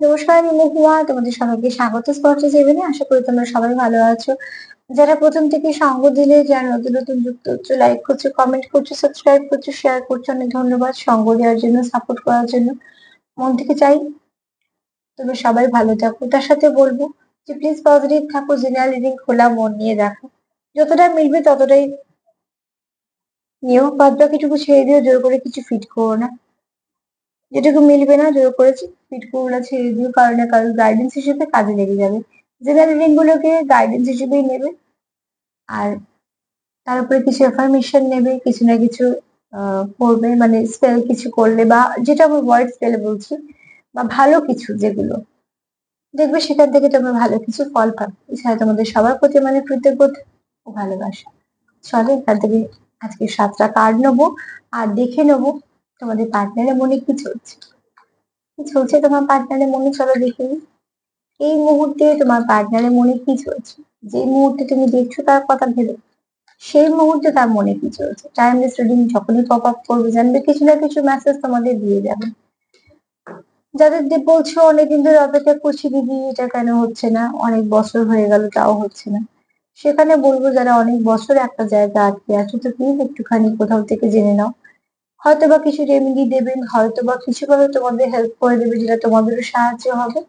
নমস্কার মহুয়া তোমাদের সবাইকে স্বাগত স্পর্শ সেভেনে আশা করি তোমরা সবাই ভালো আছো। যারা প্রথম থেকে সঙ্গ দিলে, যারা নতুন নতুন যুক্ত হচ্ছে লাইক করছ কমেন্ট করছ সাবস্ক্রাইব করছ শেয়ার করছ, অনেক ধন্যবাদ সঙ্গ দেওয়ার জন্য সাপোর্ট করার জন্য। মন থেকে চাই তোমরা সবাই ভালো থাকো। তার সাথে বলব যে প্লিজ পজিটিভ থাকো জেনারেল খোলা মন নিয়ে দেখো যতটা মিলবে ততটাই নিয়েও বাদ বাকিটুকু ছেড়ে দিও, জোর করে কিছু ফিট করো না। যেটুকু মিলবে না, জোর করেছি। ফিটকুগুলো ছেড়ে দিও কারও না গাইডেন্স হিসেবে কাজে লেগে যাবে। জেনারেল গুলোকে গাইডেন্স হিসেবেই নেবে, আর তার উপরে কিছু এফার্মেশন নেবে, কিছু না কিছু করবে। মানে স্পেল কিছু করলে বা যেটা আমি ওয়ার্ড স্পেলে বলছি, বা ভালো কিছু যেগুলো। দেখবে সেখান থেকে তোমরা ভালো কিছু ফল পাবে। এছাড়া তোমাদের সবার প্রতি মানে কৃতজ্ঞতা ও ভালোবাসা। চলো এখান থেকে আজকে সাতটা কার্ড নেব, আর দেখে নেব তোমাদের পার্টনারের মনে কি চলছে? কি চলছে তোমার পার্টনারের মনে? চলো দেখে এই মুহূর্তে তোমার পার্টনারের মনে কি চলছে? যে মুহূর্তে তুমি দেখছ তার কথা ভেবে, সেই মুহূর্তে তার মনে কি চলছে? টাইমলেস রিডিং যখনই পপ আপ করবে, জানবে কিছু না কিছু মেসেজ তোমাদের দিয়ে যাবে। যাদের বলছো, অনেকদিন ধরে অপেক্ষা করছি দিদি, এটা কেন হচ্ছে না? অনেক বছর হয়ে গেল, তাও হচ্ছে না। সেখানে বলব, যারা অনেক বছর একটা জায়গা আটকে আছো, তো প্লিজ একটুখানি কোথাও থেকে জেনে নাও। হয়তো বা কিছু রেমেডি দেবেন হয়তো বা কিছু ভাবে তোমাদের হেল্প করে দেবে যেটা তোমাদেরও সাহায্য হবে।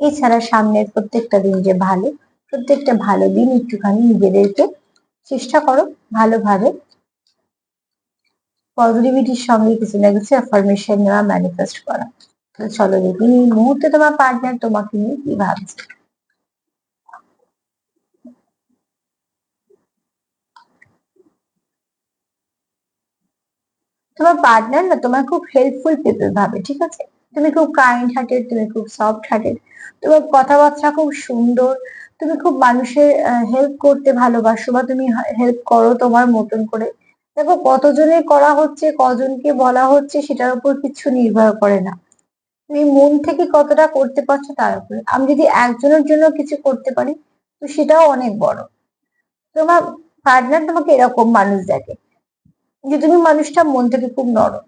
এছাড়া সামনের প্রত্যেকটা দিন যে ভালো, প্রত্যেকটা ভালো দিন একটুখানি নিজেদেরকে চেষ্টা করো ভালোভাবে। পজিটিভিটির সঙ্গে কিছু না কিছু অ্যাফার্মেশন নেওয়া ম্যানিফেস্ট করা। চলো দেখি, এই মুহূর্তে তোমার পার্টনার তোমাকে নিয়ে কি ভাবছে? তোমার পার্টনার না তোমার খুব হেল্পফুল পিপল ভাবে, ঠিক আছে? তুমি খুব কাইন্ড হার্টেড তুমি খুব সফট হার্টেড তোমার কথাবার্তা খুব সুন্দর, তুমি খুব মানুষের হেল্প করতে ভালোবাসো বা তুমি হেল্প করো তোমার মতন করে। দেখো কতজনের করা হচ্ছে, কজনকে বলা হচ্ছে সেটার উপর কিছু নির্ভর করে না। তুমি মন থেকে কতটা করতে পারছ তার উপরে। আমি যদি একজনের জন্য কিছু করতে পারি, তো সেটাও অনেক বড়। তোমার পার্টনার তোমাকে এরকম মানুষ দেখে। যে তুমি মানুষটা মন থেকে খুব নরম।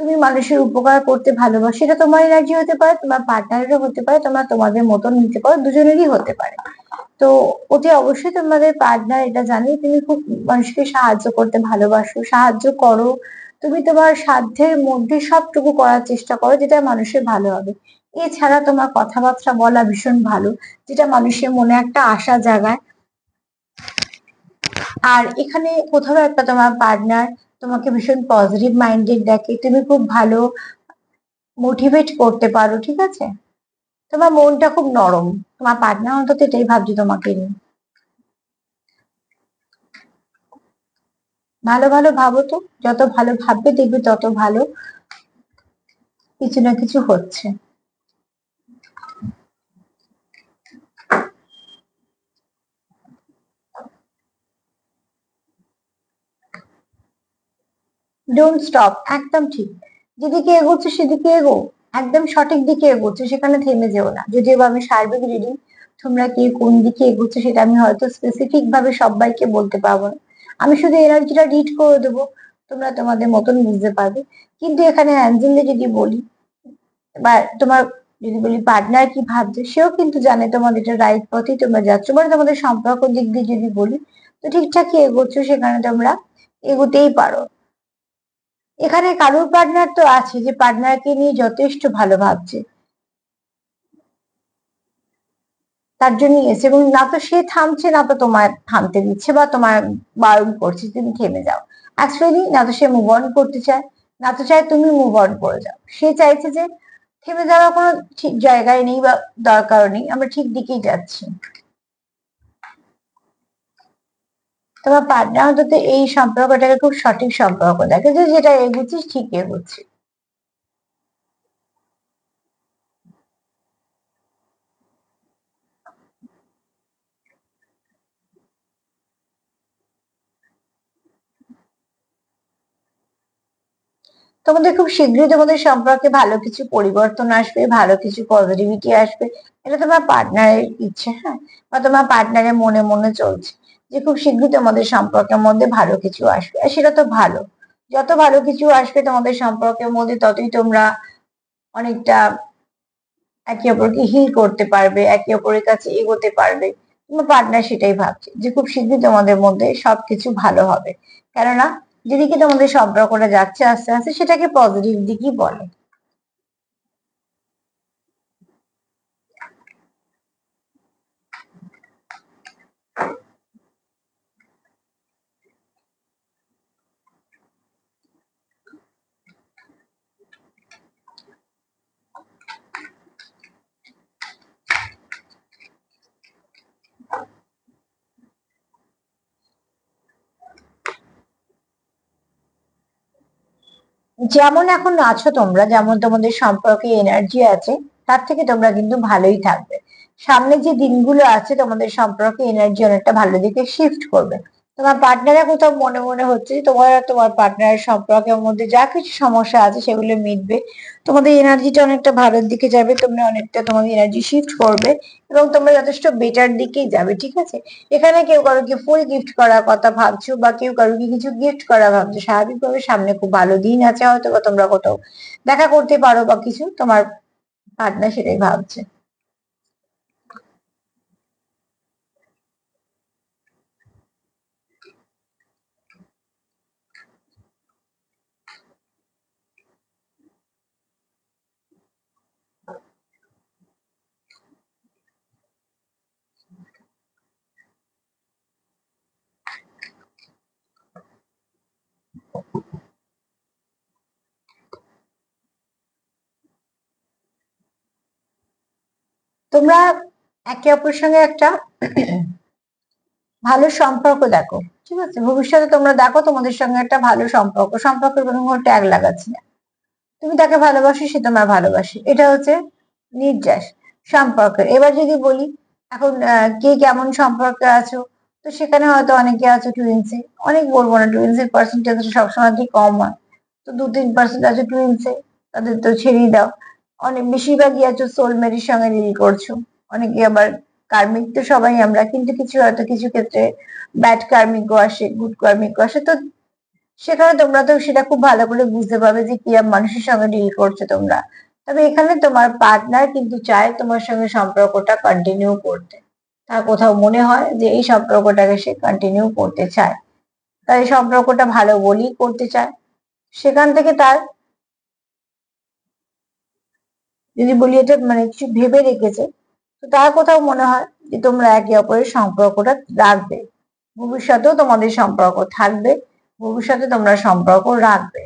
তুমি মানুষের উপকার করতে ভালোবাসো সেটা তোমার এনার্জি হতে পারে, তোমার পার্টনারেরও হতে পারে, তোমরা, তোমাদের মতন নিতে পারো, দুজনেরই হতে পারে। তো অতি অবশ্যই তোমাদের পার্টনার এটা জানে, তুমি খুব মানুষকে সাহায্য করতে ভালোবাসো, সাহায্য করো। তুমি তোমার সাধ্যের মধ্যে সবটুকু করার চেষ্টা করো, যেটা মানুষের ভালো হবে। এছাড়া তোমার কথাবার্তা বলা ভীষণ ভালো, যেটা মানুষের মনে একটা আশা জাগায়। আর এখানে কোথাও একটা তোমার পার্টনার তোমাকে ভীষণ পজিটিভ মাইন্ডেড দেখে, তুমি খুব ভালো মোটিভেট করতে পারো, ঠিক আছে? তোমার মনটা খুব নরম, তোমার পার্টনার অন্তত এটাই ভাবছি তোমাকে নিয়ে। ভালো ভালো ভাবো তো, যত ভালো ভাববে দেখবে তত ভালো কিছু না কিছু হচ্ছে। ডোন্ট স্টপ একদম ঠিক। যেদিকে এগোচ্ছে সেদিকে এগো। একদম সঠিক দিকে এগোচ্ছে, সেখানে থেমে যেও না। যদিও আমি সার্বিক রিডিং তোমরা কে কোন দিকে এগোচ্ছে সেটা আমি হয়তো স্পেসিফিক ভাবে সবাইকে বলতে পারব না। আমি শুধু এনার্জিটা রিড করে দেবো, তোমরা তোমাদের মতন বুঝতে পারবে। কিন্তু এখানে অ্যাঞ্জেলে যদি বলি, বা তোমার যদি বলি পার্টনার কি ভাবছে, সেও কিন্তু জানে তোমাদের এটা রাইট পথেই তোমরা যাচ্ছ। মানে তোমাদের সম্পর্ক দিক দিয়ে যদি বলি, তো ঠিকঠাকই এগোচ্ছ, সেখানে তোমরা এগোতেই পারো। এখানে কারোর পার্টনার তো আছে যে পার্টনারকে নিয়ে যথেষ্ট ভালো ভাবছে। তার জন্য এসে এবং না তো সে থামছে, না তো তোমার থামতে দিচ্ছে বা তোমার বারণ করছে, তুমি থেমে যাও। অ্যাকচুয়ালি না তো সে মুভ অন করতে চায়, না তো চায় তুমি মুভ অন করে যাও। সে চাইছে যে, থেমে যাওয়ার কোনো ঠিক জায়গায় নেই বা দরকার নেই, আমরা ঠিক দিকেই যাচ্ছি। তোমার পার্টনার অন্তত এই সম্পর্কটাকে খুব সঠিক সম্পর্ক দেখে যে যেটা এগুচ্ছিস ঠিক এগুচ্ছি। তোমাদের খুব শীঘ্রই তোমাদের সম্পর্কে ভালো কিছু পরিবর্তন আসবে, ভালো কিছু পজিটিভিটি আসবে। এটা তোমার পার্টনারের ইচ্ছে হ্যাঁ? বা তোমার পার্টনারের মনে মনে চলছে। যে খুব শীঘ্রই তোমাদের সম্পর্কের মধ্যে ভালো কিছু আসবে। আর সেটা তো ভালো। যত ভালো কিছু আসবে তোমাদের সম্পর্কের মধ্যে, ততই তোমরা অনেকটা একে অপরকে হিল করতে পারবে, একে অপরের কাছে এগোতে পারবে। তোমার পার্টনার সেটাই ভাবছে যে খুব শীঘ্রই তোমাদের মধ্যে সবকিছু ভালো হবে। কেননা, যেদিকে তোমাদের সম্পর্কটা যাচ্ছে আস্তে আস্তে, সেটাকে পজিটিভ দিকই বলে। যেমন এখন আছো তোমরা, যেমন তোমাদের সম্পর্কে এনার্জি আছে, তার থেকে তোমরা কিন্তু ভালোই থাকবে। সামনে যে দিনগুলো আছে, তোমাদের সম্পর্কে এনার্জি অনেকটা ভালো দিকে শিফট করবে। তোমার পার্টনারের কোথাও মনে মনে হচ্ছে যে তোমার আর তোমার পার্টনারের সম্পর্কের মধ্যে যা কিছু সমস্যা আছে সেগুলো মিটবে। তোমাদের এনার্জিটা অনেকটা ভালোর দিকে যাবে, তোমরা অনেকটা তোমাদের এনার্জি শিফট করবে এবং তোমরা যথেষ্ট বেটার দিকেই যাবে, ঠিক আছে? এখানে কেউ কারোকে ফুল গিফট করার কথা ভাবছ বা কেউ কারোকে কিছু গিফট করা ভাবছ, স্বাভাবিকভাবে সামনে খুব ভালো দিন আছে হয়তো বা তোমরা কোথাও দেখা করতে পারো বা কিছু, তোমার পার্টনার সেটাই ভাবছে। তোমরা একে অপরের সঙ্গে একটা ভালো সম্পর্ক দেখো, ঠিক আছে? ভবিষ্যতে তোমরা দেখো তোমাদের সঙ্গে একটা ভালো সম্পর্ক। সম্পর্কের কোনো ট্যাগ লাগাচ্ছি না। তুমি তাকে ভালোবাসো, সে তোমার ভালোবাসে। এটা হচ্ছে নির্যাস সম্পর্কের। এবার যদি বলি, এখন কে কেমন সম্পর্কে আছো? তো সেখানে হয়তো অনেকে আছো টুইন্সে অনেক বলব না টুইন্সের পার্সেন্টেজ সবসময় কি কম হয়? তো দু তিন পার্সেন্ট আছে টুইন্সে তাদের তো ছেড়েই দাও। অনেক বেশিরভাগই আছো সোলমেটের সঙ্গে ডিল করছ। অনেকে আবার কার্মিক তো সবাই আমরা, কিন্তু কিছু হয়তো কিছু ক্ষেত্রে ব্যাড কার্মিকও আসে গুড কার্মিকও আসে। তো সেখানে তোমরা তো সেটা খুব ভালো করে বুঝতে পারবে যে কি মানুষের সঙ্গে ডিল করছ তোমরা। তবে এখানে তোমার পার্টনার কিন্তু চায় তোমার সঙ্গে সম্পর্কটা কন্টিনিউ করতে। তার কোথাও মনে হয় যে এই সম্পর্কটাকে সে কন্টিনিউ করতে চায়। তাই সম্পর্কটা ভালো বলেই করতে চায়। সেখান থেকে তার যদি বলি এটা মানে কিছু ভেবে রেখেছে, তো তার কোথাও মনে হয় যে তোমরা একে অপরের সম্পর্কটা রাখবে। ভবিষ্যতেও তোমাদের সম্পর্ক থাকবে, ভবিষ্যতে তোমরা সম্পর্ক রাখবে।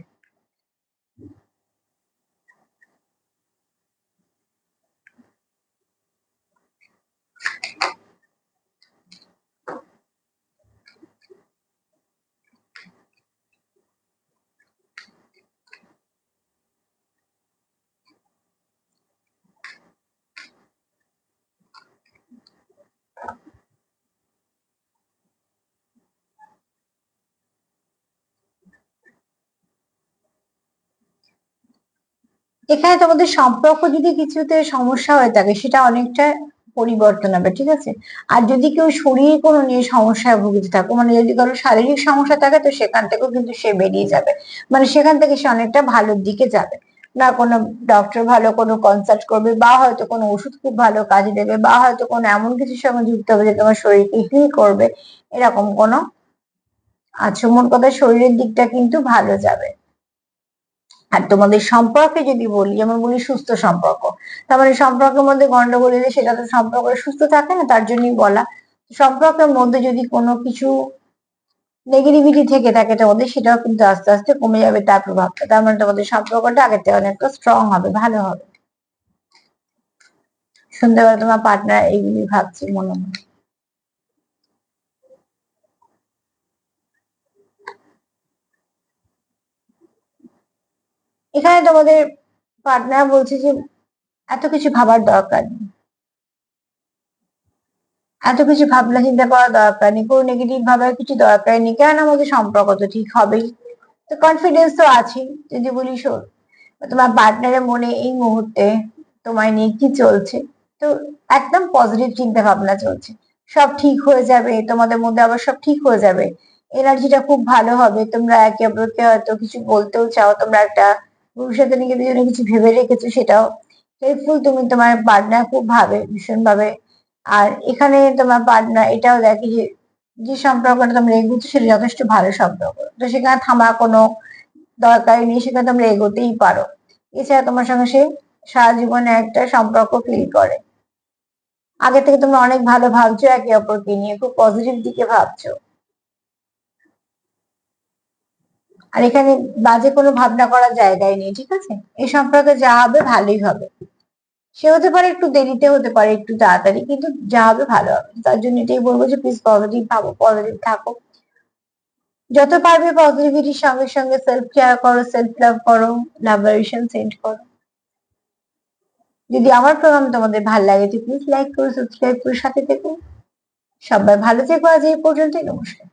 এখানে তোমাদের সম্পর্ক যদি কিছুতে সমস্যা হয়ে থাকে, সেটা অনেকটা পরিবর্তন হবে, ঠিক আছে? আর যদি কেউ শরীর কোনো নিয়ে সমস্যায় ভুগতে থাকো মানে যদি কারও শারীরিক সমস্যা থাকে, তো সেখান থেকেও কিন্তু সে বেরিয়ে যাবে। মানে সেখান থেকে সে অনেকটা ভালোর দিকে যাবে। না কোনো ডক্টর ভালো কোনো কনসাল্ট করবে, বা হয়তো কোনো ওষুধ খুব ভালো কাজে দেবে, বা হয়তো কোনো এমন কিছুর সঙ্গে যুক্ত হবে যে তোমার শরীরকে হিল করবে। এরকম কোনো আচ্ছা মোট কথা শরীরের দিকটা কিন্তু ভালো যাবে। আর তোমাদের সম্পর্কে যদি বলি, যেমন বলি সুস্থ সম্পর্ক, তার মানে সম্পর্কের মধ্যে গন্ডগোল এলে সেটা তো সম্পর্ক সুস্থ থাকে না, তার জন্যই বলা। সম্পর্কের মধ্যে যদি কোনো কিছু নেগেটিভিটি থেকে থাকে তোমাদের, সেটাও কিন্তু আস্তে আস্তে কমে যাবে তার প্রভাবটা। তার মানে তোমাদের সম্পর্কটা আগের থেকে অনেকটা স্ট্রং হবে, ভালো হবে। সন্ধ্যাবেলা তোমার পার্টনার এইগুলি ভাবছি মনে মনে। এখানে তোমাদের পার্টনার বলছে যে এত কিছু ভাবার দরকার নেই। এত কিছু ভাবনা চিন্তা করার দরকার নেই, কোনো নেগেটিভ ভাবার কিছু দরকার নেই। কেন আমাদের সম্পর্ক তো ঠিক হবেই? তো কনফিডেন্স তো আছেই, যদি বলি শোন, তোমার পার্টনারের মনে এই মুহূর্তে তোমায় নিয়ে কি চলছে? তো একদম পজিটিভ চিন্তা ভাবনা চলছে। সব ঠিক হয়ে যাবে, তোমাদের মধ্যে আবার সব ঠিক হয়ে যাবে। এনার্জিটা খুব ভালো হবে, তোমরা একে অপরকে হয়তো কিছু বলতেও চাও, তোমরা একটা ভবিষ্যতে নিজেদের জন্য কিছু ভেবে রেখেছো সেটাও। হেল্পফুল তুমি তোমার পার্টনার খুব ভাবে ভীষণ ভাবে আর এখানে তোমার পার্টনার এটাও দেখে যে যে সম্পর্কটা তোমরা এগোচ্ছ সেটা যথেষ্ট ভালো সম্পর্ক। তো সেখানে থামা কোনো দরকারই নেই, সেখানে তোমরা এগোতেই পারো। এছাড়া তোমার সঙ্গে সে সারা জীবনে একটা সম্পর্ক ফিল করে। আগে থেকে তোমরা অনেক ভালো ভাবছ, একে অপরকে নিয়ে, খুব পজিটিভ দিকে ভাবছ। আর এখানে বাজে কোনো ভাবনা করার জায়গায় নেই, ঠিক আছে? এই সম্পর্কে যা হবে ভালোই হবে। সে হতে পারে একটু দেরিতে হতে পারে, একটু তাড়াতাড়ি, কিন্তু যা হবে ভালো হবে। তার জন্য এটাই বলব যে প্লিজ পজিটিভ ভাবো পজিটিভ থাকো। যত পারবে পজিটিভিটির সঙ্গে সঙ্গে সেলফ কেয়ার করো সেলফ লাভ করো লাভারেশন সেন্ড করো। যদি আমার প্রোগ্রাম তোমাদের ভালো লাগে, তো প্লিজ লাইক করো সাবস্ক্রাইব করে, সাথে থেকো। সবাই ভালো থেকো আজ এই পর্যন্তই, নমস্কার।